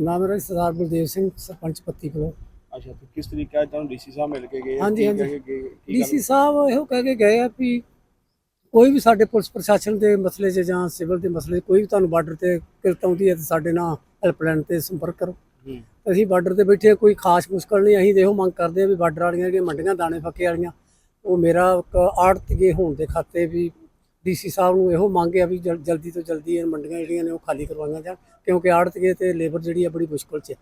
ਨਾਮ ਮੇਰਾ ਸਰਦਾਰ ਬਲਦੇਵ ਸਿੰਘ ਸਰਪੰਚ ਪੱਤੀ ਕੋਲੋਂ ਅੱਛਾ ਤੇ ਕਿਸ ਤਰੀਕੇ ਤੁਹਾਨੂੰ ਡੀਸੀ ਸਾਹਿਬ ਮਿਲ ਕੇ ਗਏ ਆ? ਹਾਂਜੀ, ਕੀ ਹਾਂਜੀ। ਕਹਿ ਕੇ ਗਏ? ਕੀ ਡੀਸੀ ਸਾਹਿਬ ਇਹੋ ਕਹਿ ਕੇ ਗਏ ਆ ਵੀ ਕੋਈ ਵੀ ਸਾਡੇ ਪੁਲਿਸ ਪ੍ਰਸ਼ਾਸਨ ਦੇ ਮਸਲੇ 'ਚ ਜਾਂ ਸਿਵਲ ਦੇ ਮਸਲੇ 'ਚ ਕੋਈ ਵੀ ਤੁਹਾਨੂੰ ਬਾਰਡਰ ਤੇ ਕਿਰਤ ਆਉਂਦੀ ਹੈ ਤਾਂ ਸਾਡੇ ਨਾਲ ਹੈਲਪਲਾਈਨ ਤੇ ਸੰਪਰਕ ਕਰੋ ਹੂੰ, ਅਸੀਂ ਬਾਰਡਰ ਤੇ ਬੈਠੇ ਹਾਂ, ਕੋਈ ਖਾਸ ਮੁਸ਼ਕਲ ਨਹੀਂ ਅਸੀਂ ਇਹੋ ਮੰਗ ਕਰਦੇ ਆ ਵੀ ਬਾਰਡਰ ਵਾਲੀਆਂ ਜਿਹੜੀਆਂ ਮੰਡੀਆਂ ਦਾਣੇ ਫੱਕੇ ਵਾਲੀਆਂ ਉਹ ਮੇਰਾ ਇੱਕ ਆੜਤੀਏ ਹੋਣ ਦੇ ਖਾਤੇ ਵੀ ਡੀਸੀ ਸਾਹਿਬ ਨੂੰ ਇਹੋ ਮੰਗ ਵੀ ਜਲ- ਜਲਦੀ ਤੋਂ ਜਲਦੀ ਇਹ ਮੰਡੀਆਂ ਜਿਹੜੀਆਂ ਨੇ ਉਹ ਖਾਲੀ ਕਰਵਾਈਆਂ ਜਾਣ ਕਿਉਂਕਿ ਆੜਤੀਏ ਤੇ ਲੇਬਰ ਜਿਹੜੀ ਆ ਬੜੀ ਮੁਸ਼ਕਲ 'ਚ ਹੈ।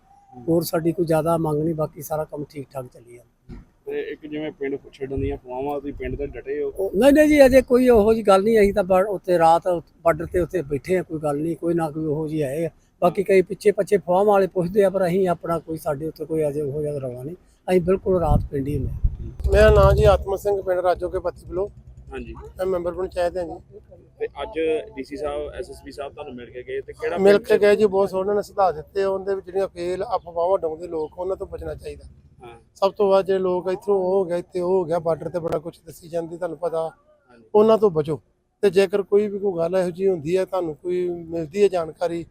ਹੋਰ ਸਾਡੀ ਕੋਈ ਜ਼ਿਆਦਾ ਮੰਗ ਨਹੀਂ ਬਾਕੀ ਸਾਰਾ ਕੰਮ ਠੀਕ ਠਾਕ ਚੱਲੀ ਜਾਂਦਾ। ਤੇ ਇੱਕ ਜਿਵੇਂ ਪਿੰਡ ਛੱਡਣ ਦੀਆਂ ਫਵਾਵਾਂ ਤੁਸੀਂ ਪਿੰਡ ਤੇ ਡਟੇ ਹੋ? ਉਹ- ਨਹੀਂ ਨਹੀਂ ਜੀ ਅਜੇ ਕੋਈ ਉਹੋ ਜੀ ਗੱਲ ਨਹੀਂ ਅਸੀਂ ਤਾਂ ਉੱਥੇ ਰਾਤ ਬਾਰਡਰ ਤੇ ਉੱਥੇ ਬੈਠੇ ਆ ਕੋਈ ਗੱਲ ਨਹੀਂ ਕੋਈ ਨਾ ਕੋਈ ਉਹੋ ਜੀ ਆਏ ਬਾਕੀ ਕਈ ਪਿੱਛੇ ਪੱਛੇ ਫਾਰਮ ਵਾਲੇ ਪੁੱਛਦੇ ਆ ਪਰ ਅਸੀਂ ਆਪਣਾ ਕੋਈ ਸਾਡੇ ਉੱਤੇ ਕੋਈ ਅਜੇ ਉਹੋ ਜਿਹਾ ਰਵਾ ਨਹੀਂ। ਅਸੀਂ ਬਿਲਕੁਲ ਰਾਤ ਪਿੰਡ ਹੀ ਹਾਂ। ਮੇਰਾ ਨਾਮ ਜੀ ਆਤਮ ਸਿੰਘ ਪਿੰਡ ਰਾਜੋ ਕੇ ਪੱਤੀ ਬਲੋ ਹਾਂਜੀ। ਮੈਂ ਮੈਂਬਰ ਪੰਚਾਇਤ ਹਾਂ ਜੀ। ਤੇ ਅੱਜ ਡੀਸੀ ਸਾਹਿਬ ਐਸਐਸਪੀ ਸਾਹਿਬ ਤੁਹਾਨੂੰ ਮਿਲ ਕੇ ਗਏ ਤੇ ਕਿਹੜਾ ਮਿਲ ਕੇ ਗਏ ਜੀ ਬਹੁਤ ਸੋਹਣੇ ਨੇ ਸੁਧਾਰ ਦਿੱਤੇ ਉਹਦੇ ਵਿੱਚ ਜਿਹੜੀਆਂ ਫੇਲ ਅਫਵਾਹਾਂ ਡਾਉਂਦੇ ਲੋਕ ਉਹਨਾਂ ਤੋਂ ਬਚਣਾ ਚਾਹੀਦਾ। ਹਾਂ। ਸਭ ਤੋਂ ਵੱਧ ਜਿਹੜੇ ਲੋਕ ਇੱਥੋਂ ਉਹ ਹੋ ਗਿਆ ਇੱਥੇ ਉਹ ਹੋ ਗਿਆ ਬਾਰਡਰ ਤੇ ਬੜਾ ਕੁਝ ਦੱਸੀ ਜਾਂਦੀ ਤੁਹਾਨੂੰ ਪਤਾ। ਉਹਨਾਂ ਤੋਂ ਬਚੋ। ਤੇ ਜੇਕਰ ਕੋਈ ਵੀ ਕੋਈ ਗੱਲ ਇਹੋ ਜਿਹੀ ਹੁੰਦੀ ਹੈ ਤੁਹਾਨੂੰ ਕੋਈ ਮਿਲਦੀ ਹੈ ਜਾਣਕਾਰੀ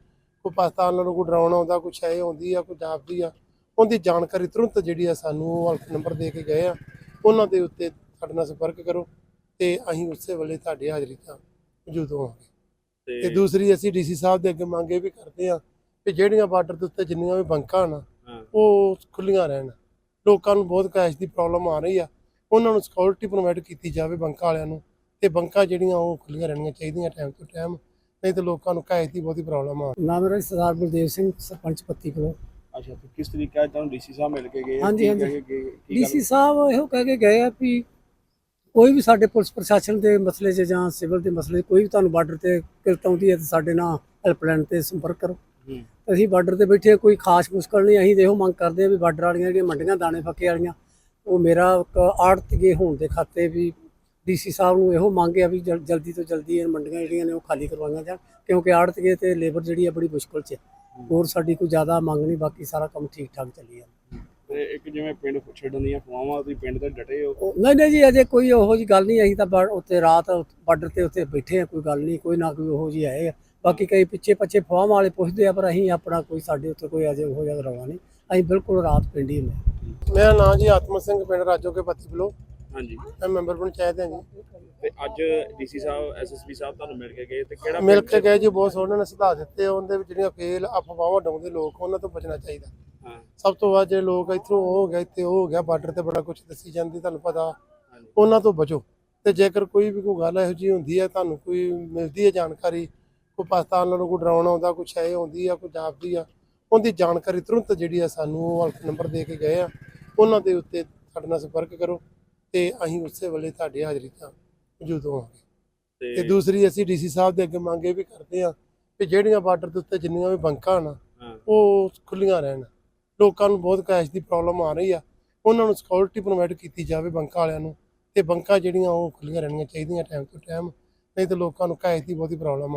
ਕੋਈ ਪਾਕਿਸਤਾਨ ਨੂੰ ਕੋਈ ਡਰਾਉਣ ਆਉਂਦਾ ਕੋਈ ਸ਼ੈ ਹੁੰਦੀ ਆ ਕੋਈ ਜਾਪਦੀ ਆ ਉਹਦੀ ਜਾਣਕਾਰੀ ਤੁਰੰਤ ਜਿਹੜੀ ਆ ਸਾਨੂੰ ਉਹ ਹਲਕ ਨੰਬਰ ਦੇ ਕੇ ਗਏ ਆ। ਉਹਨਾਂ ਦੇ ਉੱਤੇ ਸਾਡੇ ਨਾਲ ਸੰਪਰਕ ਕਰੋ। ਤੇ ਅਸੀਂ ਉਸੇ ਵੇਲੇ ਤੁਹਾਡੀ ਹਾਜ਼ਰੀ ਤਾਂ ਮੌਜੂਦ ਹੋਵਾਂਗੇ। ਤੇ ਦੂਸਰੀ ਅਸੀਂ ਡੀਸੀ ਸਾਹਿਬ ਦੇ ਅੱਗੇ ਮੰਗੇ ਵੀ ਕਰਦੇ ਆ ਕਿ ਜਿਹੜੀਆਂ ਬਾਰਡਰ ਦੇ ਉੱਤੇ ਜਿੰਨੀਆਂ ਵੀ ਬੰਕਾਂ ਹਨ ਹਾਂ। ਉਹ ਖੁੱਲੀਆਂ ਰਹਿਣ। ਲੋਕਾਂ ਨੂੰ ਬਹੁਤ ਕੈਸ਼ ਦੀ ਪ੍ਰੋਬਲਮ ਆ ਰਹੀ ਆ। ਉਹਨਾਂ ਨੂੰ ਸਿਕਿਉਰਿਟੀ ਪ੍ਰੋਵਾਈਡ ਕੀਤੀ ਜਾਵੇ ਬੰਕਾਂ ਵਾਲਿਆਂ ਨੂੰ ਤੇ ਬੰਕਾਂ ਜਿਹੜੀਆਂ ਉਹ ਖੁੱਲੀਆਂ ਰਹਿਣੀਆਂ ਚਾਹੀਦੀਆਂ ਟਾਈਮ ਤੋਂ ਟਾਈਮ ਨਹੀਂ ਤੇ ਲੋਕਾਂ ਨੂੰ ਕੈਸ਼ ਦੀ ਬਹੁਤੀ ਪ੍ਰੋਬਲਮ ਆ। ਨਾਮ ਮੇਰਾ ਸਰਦਾਰ ਬਲਦੇਵ ਸਿੰਘ ਸਰਪੰਚ ਪੱਤੀ ਕੋਲੋਂ। ਅੱਛਾ ਤੇ ਕਿਸ ਤਰੀਕੇ ਤੁਹਾਨੂੰ ਡੀਸੀ ਸਾਹਿਬ ਮਿਲ ਕੇ ਗਏ? ਹਾਂਜੀ, ਹਾਂਜੀ। ਕਹਿ ਕੇ ਗਏ? ਕੀ ਡੀਸੀ ਸਾਹਿਬ ਇਹੋ ਕਹਿ ਕੇ ਗਏ ਆ ਵੀ ਕੋਈ ਵੀ ਸਾਡੇ ਪੁਲਿਸ ਪ੍ਰਸ਼ਾਸਨ ਦੇ ਮਸਲੇ 'ਚ ਜਾਂ ਸਿਵਲ ਦੇ ਮਸਲੇ 'ਚ ਕੋਈ ਵੀ ਤੁਹਾਨੂੰ ਬਾਰਡਰ ਤੇ ਕਿਰਤ ਆਉਂਦੀ ਹੈ ਤਾਂ ਸਾਡੇ ਨਾਲ ਹੈਲਪਲਾਈਨ ਤੇ ਸੰਪਰਕ ਕਰੋ। ਅਸੀਂ ਬਾਰਡਰ ਤੇ ਬੈਠੇ ਕੋਈ ਖਾਸ ਮੁਸ਼ਕਲ ਨਹੀਂ ਅਸੀਂ ਇਹੋ ਮੰਗ ਕਰਦੇ ਆ ਵੀ ਬਾਰਡਰ ਵਾਲੀਆਂ ਜਿਹੜੀਆਂ ਮੰਡੀਆਂ ਦਾਣੇ ਫੱਕੇ ਵਾਲੀਆਂ ਉਹ ਮੇਰਾ ਇੱਕ ਆੜਤੀਏ ਹੋਣ ਦੇ ਖਾਤੇ ਵੀ ਡੀਸੀ ਸਾਹਿਬ ਨੂੰ ਇਹੋ ਮੰਗ ਆ ਵੀ ਜਲ- ਜਲਦੀ ਤੋਂ ਜਲਦੀ ਇਹ ਮੰਡੀਆਂ ਜਿਹੜੀਆਂ ਨੇ ਉਹ ਖਾਲੀ ਕਰਵਾਈਆਂ ਜਾਣ ਕਿਉਂਕਿ ਆੜਤੀਏ ਤੇ ਲੇਬਰ ਜਿਹੜੀ ਆ ਬੜੀ ਮੁਸ਼ਕਲ 'ਚ ਹੈ। ਹੋਰ ਸਾਡੀ ਕੋਈ ਜ਼ਿਆਦਾ ਮੰਗ ਨਹੀਂ ਬਾਕੀ ਸਾਰਾ ਕੰਮ ਠੀਕ ਠਾਕ ਚੱਲੀ ਜਾਂਦਾ। ਤੇ ਇੱਕ ਜਿਵੇਂ ਪਿੰਡ ਛੱਡਣ ਦੀਆਂ ਫਵਾਵਾਂ ਤੁਸੀਂ ਪਿੰਡ ਤੇ ਡਟੇ ਹੋ? ਨਹੀਂ ਨਹੀਂ ਜੀ ਅਜੇ ਕੋਈ ਉਹੋ ਜੀ ਗੱਲ ਨਹੀਂ ਅਸੀਂ ਤਾਂ ਉੱਥੇ ਰਾਤ ਬਾਰਡਰ ਤੇ ਉੱਥੇ ਬੈਠੇ ਆ ਕੋਈ ਗੱਲ ਨਹੀਂ ਕੋਈ ਨਾ ਕੋਈ ਉਹੋ ਜੀ ਆਏ ਆ। ਬਾਕੀ ਕਈ ਪਿੱਛੇ ਪੱਛੇ ਫਾਰਮ ਵਾਲੇ ਪੁੱਛਦੇ ਆ ਪਰ ਅਸੀਂ ਆਪਣਾ ਕੋਈ ਸਾਡੇ ਉੱਤੇ ਕੋਈ ਅਜੇ ਉਹੋ ਜਿਹਾ ਰਵਾ ਨਹੀਂ। ਅਸੀਂ ਬਿਲਕੁਲ ਰਾਤ ਪਿੰਡ ਹੀ ਹੁੰਦੇ। ਮੇਰਾ ਨਾਮ ਜੀ ਆਤਮ ਸਿੰਘ ਪਿੰਡ ਰਾਜੋ ਕੇ ਪੱਤੀ ਬਲੋ। ਹਾਂਜੀ। ਮੈਂ ਮੈਂਬਰ ਪੰਚਾਇਤ ਹਾਂ ਜੀ। ਤੇ ਅੱਜ ਡੀਸੀ ਸਾਹਿਬ ਐਸਐਸਪੀ ਸਾਹਿਬ ਤੁਹਾਨੂੰ ਮਿਲ ਕੇ ਗਏ ਤੇ ਕਿਹੜਾ ਮਿਲ ਕੇ ਗਏ ਜੀ ਬਹੁਤ ਸੋਹਣੇ ਨੇ ਸੁਧਾਰ ਦਿੱਤੇ ਉਹਦੇ ਵਿੱਚ ਜਿਹੜੀਆਂ ਫੇਲ ਅਫਵਾਹਾਂ ਡਾਉਂਦੇ ਲੋਕ ਉਹਨਾਂ ਤੋਂ ਬਚਣਾ ਚਾਹੀਦਾ। ਸਭ ਤੋਂ ਵੱਧ ਜਿਹੜੇ ਲੋਕ ਇੱਥੋਂ ਉਹ ਹੋ ਗਿਆ ਇੱਥੇ ਉਹ ਹੋ ਗਿਆ ਬਾਰਡਰ ਤੇ ਬੜਾ ਕੁਝ ਦੱਸੀ ਜਾਂਦੀ ਤੁਹਾਨੂੰ ਪਤਾ। ਉਹਨਾਂ ਤੋਂ ਬਚੋ। ਤੇ ਜੇਕਰ ਕੋਈ ਵੀ ਕੋਈ ਗੱਲ ਇਹੋ ਜਿਹੀ ਹੁੰਦੀ ਹੈ ਤੁਹਾਨੂੰ ਕੋਈ ਮਿਲਦੀ ਹੈ ਜਾਣਕਾਰੀ ਕੋਈ ਪਾਕਿਸਤਾਨ ਨੂੰ ਕੋਈ ਡਰਾਉਣ ਆਉਂਦਾ ਕੋਈ ਸ਼ੈ ਹੁੰਦੀ ਆ ਕੋਈ ਜਾਪਦੀ ਆ ਉਹਦੀ ਜਾਣਕਾਰੀ ਤੁਰੰਤ ਜਿਹੜੀ ਆ ਸਾਨੂੰ ਉਹ ਹਲਕ ਨੰਬਰ ਦੇ ਕੇ ਗਏ ਆ। ਉਹਨਾਂ ਦੇ ਉੱਤੇ ਸਾਡੇ ਨਾਲ ਸੰਪਰਕ ਕਰੋ ਤੇ ਅਸੀਂ ਉਸੇ ਵੇਲੇ ਤੁਹਾਡੀ ਹਾਜ਼ਰੀ ਤਾਂ ਮੌਜੂਦ ਹੋਵਾਂਗੇ। ਤੇ ਦੂਸਰੀ ਅਸੀਂ ਡੀਸੀ ਸਾਹਿਬ ਦੇ ਅੱਗੇ ਮੰਗੇ ਵੀ ਕਰਦੇ ਆ ਕਿ ਜਿਹੜੀਆਂ ਬਾਰਡਰ ਦੇ ਉੱਤੇ ਜਿੰਨੀਆਂ ਵੀ ਬੰਕਾਂ ਹਨ ਹਾਂ। ਉਹ ਖੁੱਲੀਆਂ ਰਹਿਣ। ਲੋਕਾਂ ਨੂੰ ਬਹੁਤ ਕੈਸ਼ ਦੀ ਪ੍ਰੋਬਲਮ ਆ ਰਹੀ ਆ। ਉਹਨਾਂ ਨੂੰ ਸਿਕਿਉਰਿਟੀ ਪ੍ਰੋਵਾਈਡ ਕੀਤੀ ਜਾਵੇ ਬੰਕਾਂ ਵਾਲਿਆਂ ਨੂੰ ਤੇ ਬੰਕਾਂ ਜਿਹੜੀਆਂ ਉਹ ਖੁੱਲੀਆਂ ਰਹਿਣੀਆਂ ਚਾਹੀਦੀਆਂ ਟਾਈਮ ਤੋਂ ਟਾਈਮ ਨਹੀਂ ਤੇ ਲੋਕਾਂ ਨੂੰ ਕੈਸ਼ ਦੀ ਬਹੁਤੀ ਪ੍ਰੋਬਲਮ ਆ